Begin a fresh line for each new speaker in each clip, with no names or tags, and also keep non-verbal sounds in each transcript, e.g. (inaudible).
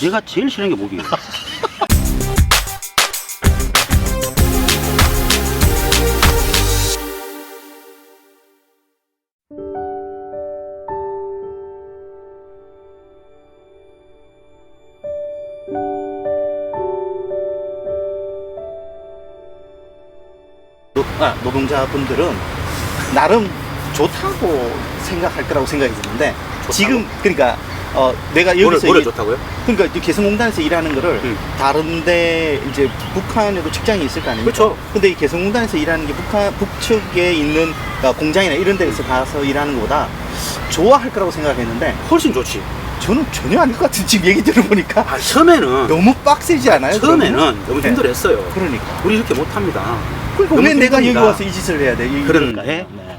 내가 제일 싫어하는 게 목이에요.
노, 아, 노동자분들은 나름 좋다고 생각할 거라고 생각이 드는데 지금 그러니까 어, 내가 여기서
뭐를
이-
좋다고요?
그러니까 이 개성공단에서 일하는 거를
응.
다른데 이제 북한에도 직장이 있을 거 아닙니까?
그렇죠.
근데 이 개성공단에서 일하는 게 북한 북측에 있는 어, 공장이나 이런 데서 가서 일하는 것보다 좋아할 거라고 생각했는데
훨씬 좋지.
저는 전혀 아닐 것 같은 지금 얘기 들어보니까
아, 처음에는
너무 빡세지 않아요?
처음에는
그러면?
너무
네.
힘들었어요.
그러니까.
우리 이렇게 못합니다.
그러니까 왜 내가 여기
힘듭니다.
와서 이 짓을 해야 돼? 거 아니에요? 네.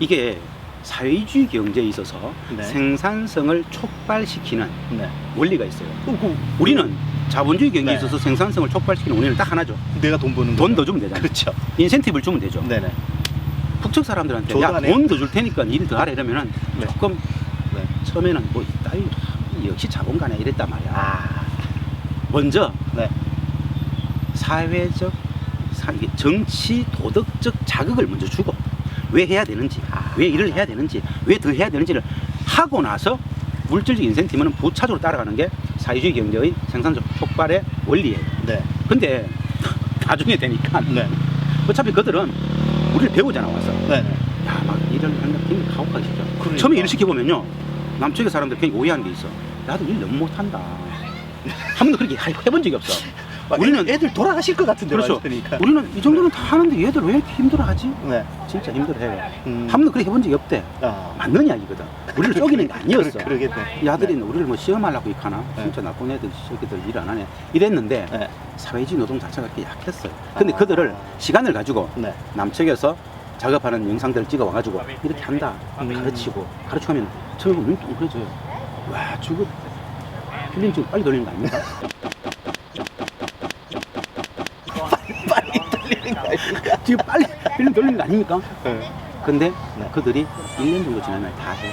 이게 사회주의 경제에 있어서
네.
생산성을 촉발시키는
네.
원리가 있어요.
그- 그-
우리는 자본주의 경제에
네.
있어서 생산성을 촉발시키는 원리는 딱 하나죠.
내가 돈 버는
돈 더
거죠.
주면 되잖아요.
그렇죠.
인센티브를 주면 되죠.
네네.
북측 사람들한테 야. 돈 더 줄 테니까 일 더 하라 이러면은
네.
조금
네.
처음에는 뭐 이따위 역시 자본가네 이랬단 말이야.
아.
먼저
네.
사회적 사- 이게 정치 도덕적 자극을 먼저 주고 왜 해야 되는지
아.
왜 일을 해야 되는지 왜 더 해야 되는지를 하고 나서 물질적 인센티브는 부차적으로 따라가는 게 사회주의 경제의 생산적 촉발의 원리예요.
네.
근데 (laughs) 나중에 되니까
네.
어차피 그들은 우리를 배우잖아 와서
네.
야막 일을 게 굉장히 가혹하게 시켜
그러니까.
처음에 일을 시켜보면요 남쪽의 사람들 굉장히 오해하는 게 있어 나도 일 너무 못한다 한 번도 그렇게 하- 해본 적이 없어 우리는
애들 돌아가실 것 같은데
그렇죠
그러니까.
우리는 이 정도는 다 하는데 얘들 왜 이렇게 힘들어하지
네.
진짜 힘들어해요
음.
한 번도 그렇게 해본 적이 없대
아.
맞는 이야기거든 우리를 쪼개는 게 아니었어
그러, 그러겠네.
이 아들이 우리를 뭐 시험하려고 이카나
네.
진짜 나쁜 애들 새끼들 일 안 하네 이랬는데
네. 네.
사회주의 노동 자체가 그렇게 약했어요 근데
아.
그들을 시간을 가지고
네.
남측에서 작업하는 영상들을 찍어 와가지고 이렇게 한다
음.
가르치고 가르치면 처음에 눈 동그래져요 와 저거 필름 지금 빨리 돌리는 거 아닙니까? (laughs)
빨리 들리는 거 아닙니까?
지금 빨리 필름 돌리는 거 아닙니까?
네.
근데
네.
그들이 1년 정도 지나면 다 해.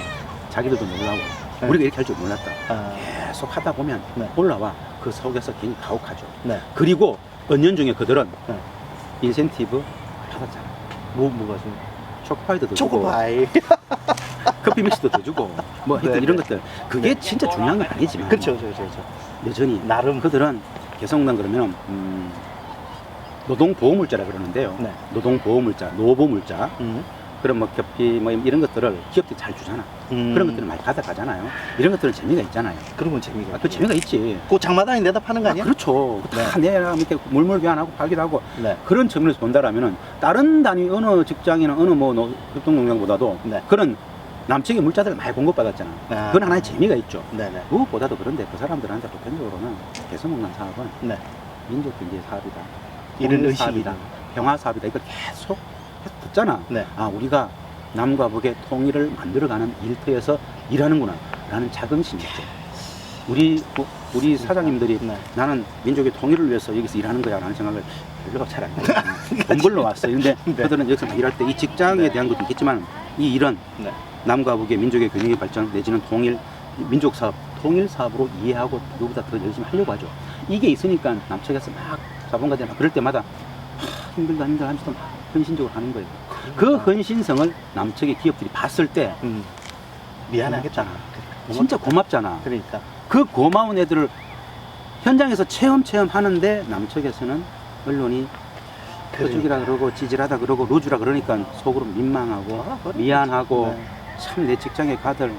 자기들도 놀라고
네.
우리가 이렇게 할 줄 몰랐다
아.
계속 하다 보면
네.
올라와 그 속에서 괜히 가혹하죠
네.
그리고 언년 중에 그들은
네.
인센티브 받았잖아
뭐 뭐가 좀
초코파이도 더 주고
초코파이. (laughs)
커피 믹스도 더 주고 뭐
네,
이런
네.
것들 그게 진짜 중요한 건 아니지만
그렇죠, 그렇죠, 그렇죠.
여전히
나름
그들은 개성난 그러면 음, 노동보호물자라 그러는데요.
네.
노동보호물자, 노보물자
음.
그런 뭐 겹기 뭐 이런 것들을 기업들이 잘 주잖아.
음.
그런 것들을 많이 가져가잖아요. 이런 것들은 재미가 있잖아요.
그런 건 재미가.
아, 그 재미가 있지.
그 장마당에 내다 파는 거
아,
아니야?
그렇죠. 다
네.
내야 이렇게 물물 교환하고 팔기도 하고
네.
그런 측면에서 본다라면은 다른 단위 어느 직장이나 어느 뭐 노- 협동농장보다도
네.
그런 남측의 물자들을 많이 공급받았잖아.
아.
그건 하나의 재미가 있죠.
네네.
무엇보다도 그런데 그 사람들한테 보편적으로는 개성공단 사업은
네.
민족 경제 사업이다.
이런
사업이다. 평화 사업이다. 이걸 계속 듣잖아.
네.
아 우리가 남과 북의 통일을 만들어가는 일터에서 일하는구나 라는 자긍심이 있죠. 우리 뭐, 우리 사장님들이
네.
나는 민족의 통일을 위해서 여기서 일하는 거야 라는 생각을 별로 잘안 해요. 돈 벌러 왔어요. 근데
네.
그들은 여기서 막 일할 때 이 직장에
네.
대한 것도 있겠지만 이 일은
네.
남과 북의 민족의 균형의 발전 내지는 통일 민족 사업 통일 사업으로 이해하고 누구보다 더 열심히 하려고 하죠. 이게 있으니까 남측에서 막 자본가들 막 그럴 때마다 하, 힘들다 힘들다 하면서 막 헌신적으로 하는 거예요. 그 헌신성을 남측의 기업들이 봤을 때
음. 미안하겠다.
진짜 고맙잖아.
그러니까.
그 고마운 애들을 현장에서 체험 체험 하는데 남측에서는 언론이 표죽이라 그러고 찌질하다 그러고 루즈라 그러니까 속으로 민망하고
아, 그래.
미안하고
네.
참내 직장에 가들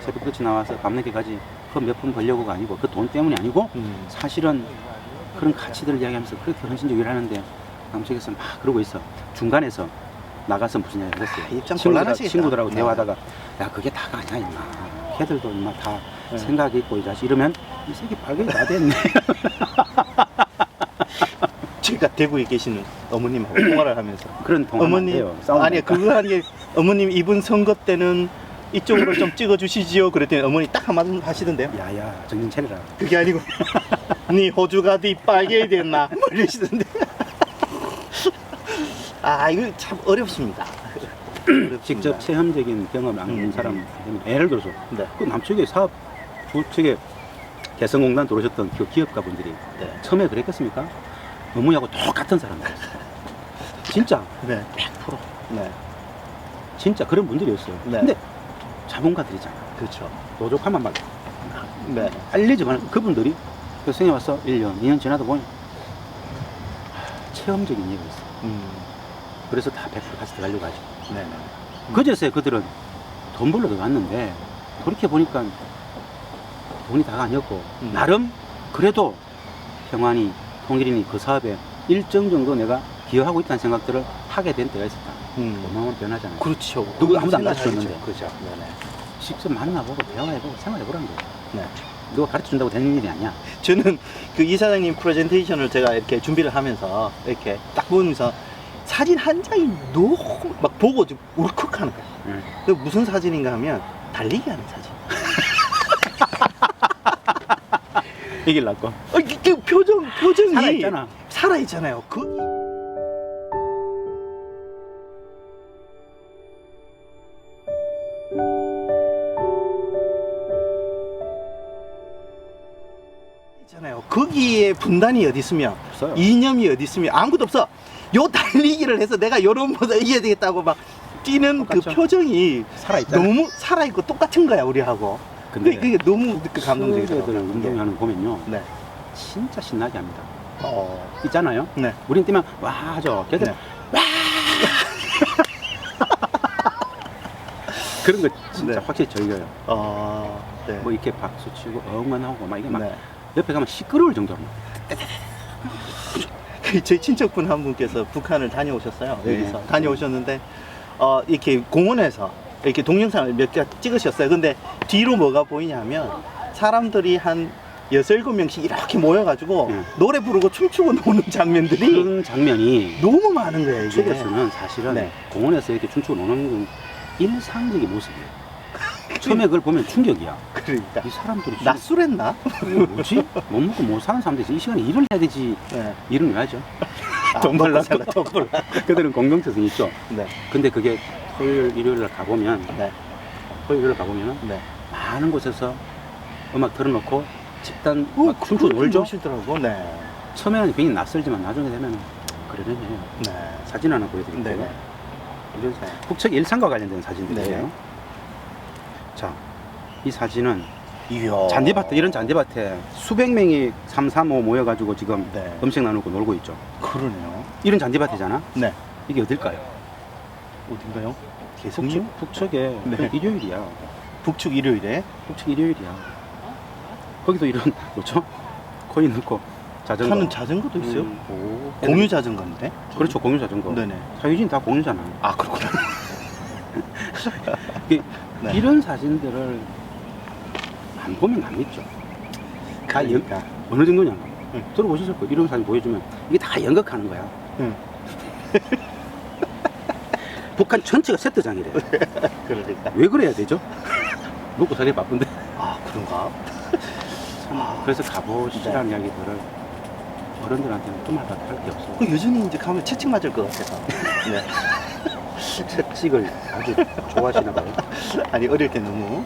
새벽같이 나와서 밤늦게까지 그몇푼 벌려고가 아니고 그 돈 때문이 아니고
음.
사실은 그런 가치들을 이야기하면서 그렇게 헌신적으로 일하는데 남쪽에서 막 그러고 있어. 중간에서 나가서 무슨 이야기를 했어요?
아, 입장
친구들,
곤란하시겠다.
친구들하고
네.
대화하다가 야 그게 다가 아니야 임마. 걔들도 임마 다
네.
생각이 있고 이 자식. 이러면 이 새끼 빨갱이 다 됐네. (laughs)
제가 대구에 계시는 어머님하고 통화를 하면서.
그런
어머님 아니
거.
그거 아니 어머님 이번 선거 때는 이쪽으로 좀 찍어 주시지요. 그랬더니 어머니 딱 한마디 하시던데요.
야야 정신 차려라.
그게 아니고 (laughs) 네 호주가 네 빨개 됐나 (laughs) 뭐 이러시던데 아 이거 참 어렵습니다 어렵습니다.
직접 체험적인 경험을 안
음.
가진 사람 예를 들어서
네.
그 남쪽의 사업 우측에 개성공단 들어오셨던 그 기업가분들이
네.
처음에 그랬겠습니까? 어머니하고 똑같은 사람들이었어요. 진짜
네.
100%
네.
진짜 그런 분들이었어요.
네.
근데 자본가들이잖아.
그렇죠.
노족하면 막
네.
알려지만 그분들이 그 생에 와서 1년, 2년 지나다 보니 체험적인 이유가 있어.
음.
그래서 다 100% 같이 들어가려고 하죠.
네.
그제서야 그들은 돈 벌러 들어갔는데 그렇게 보니까 돈이 다가 아니었고
음.
나름 그래도 평안이 통일이니 그 사업에 일정 정도 내가 기여하고 있다는 생각들을 하게 된 때가 있었다.
음.
어마어마한 변화잖아요.
그렇죠.
누구 아무도 안
생각하겠죠.
가르쳐 줬는데.
그죠. 네네.
직접 만나보고 대화해보고 생활해보라는 거예요.
네.
누가 가르쳐 준다고 되는 일이 아니야.
저는 그 이사장님 프레젠테이션을 제가 이렇게 준비를 하면서 이렇게 딱 보면서 사진 한 장이 너무 막 보고 좀 울컥하는 거예요.
응.
그 무슨 사진인가 하면 달리기 하는 사진. (laughs)
이길라고.
어, 이- 그 표정 표정이
살아 있잖아.
살아 있잖아요. 그 거기에 분단이 어디 있으며
없어요.
이념이 어디 있으며 아무것도 없어. 요 달리기를 해서 내가 요런 보다 이겨야 되겠다고 막 뛰는 그
똑같죠.
표정이
살아있잖아.
너무 살아있고 똑같은 거야 우리하고.
근데
그게, 그게 너무 그 감동적이더라고요.
운동하는 거 보면요.
네.
진짜 신나게 합니다.
어.
있잖아요.
네.
우린 뛰면 와 하죠. 걔들
네.
그런 거 진짜
네.
확실히 즐겨요.
어. 네.
뭐 이렇게 박수 치고 응원하고 막 이게 막
네.
옆에 가면 시끄러울 정도로
그 (laughs) 저희 친척분 한 분께서 북한을 다녀오셨어요.
네.
여기서 다녀오셨는데 어, 이렇게 공원에서 이렇게 동영상을 몇 개 찍으셨어요. 근데 뒤로 뭐가 보이냐면 사람들이 한 여섯 일곱 명씩 이렇게 모여가지고
네.
노래 부르고 춤추고 노는 장면들이
그런 장면이
너무 많은 거예요. 이게.
축에서는 사실은
네.
공원에서 이렇게 춤추고 노는 건 일상적인 모습이에요. 처음에 그걸 보면 충격이야.
그러니까
이 사람들이
낮술했나?
이거 뭐지? 못 먹고 못 사는 사람들이 이 시간에 일을 해야 되지.
네.
일은 왜 하죠?
돈 벌라고. 돈 벌라.
그들은 공동체성이 있죠.
네.
근데 그게 토요일, 일요일 날 가보면
네.
토요일, 일요일 가보면
네.
많은 곳에서 음악 틀어놓고 집단
어,
막 춤추고 놀죠.
놀시더라고. 네.
처음에는 굉장히 낯설지만 나중에 되면 그러려니 해요.
네.
사진 하나 보여드릴게요.
네.
이런 북측 일상과 관련된 사진들이에요.
네.
자, 이 사진은
이야.
잔디밭에 이런 잔디밭에 수백 명이 3, 3, 5 모여가지고 지금
네.
음식 나누고 놀고 있죠.
그러네요.
이런 잔디밭이잖아.
네.
이게 어딜까요?
어딘가요? 개성류?
북측, 북측에
네.
그 일요일이야.
북측 일요일에
북측 일요일이야. 거기도 이런 (laughs) 뭐죠? 코인 넣고 자전거.
타는 자전거도 있어요?
음, 오.
공유 자전거인데?
그렇죠, 공유 자전거.
네네.
사유진 다 공유잖아.
아 그렇구나. (laughs)
이-
네.
이런 사진들을 안 보면 안 믿죠. 다 연,
그러니까.
어느 정도냐?
응.
들어보셨을 거예요. 이런 사진 보여주면 이게 다 연극하는 거야.
응. (laughs)
북한 전체가 세트장이래. (laughs)
그러니까.
왜 그래야 되죠? (laughs) 먹고 살기 바쁜데.
아 그런가?
참, 그래서 가보시라는 이야기들을 어른들한테는 좀 말밖에 할게 없어.
그 여전히 이제 가면 채찍 맞을 것 같아서. 네.
채찍을 아주 좋아하시나 봐요.
아니 어릴 때 너무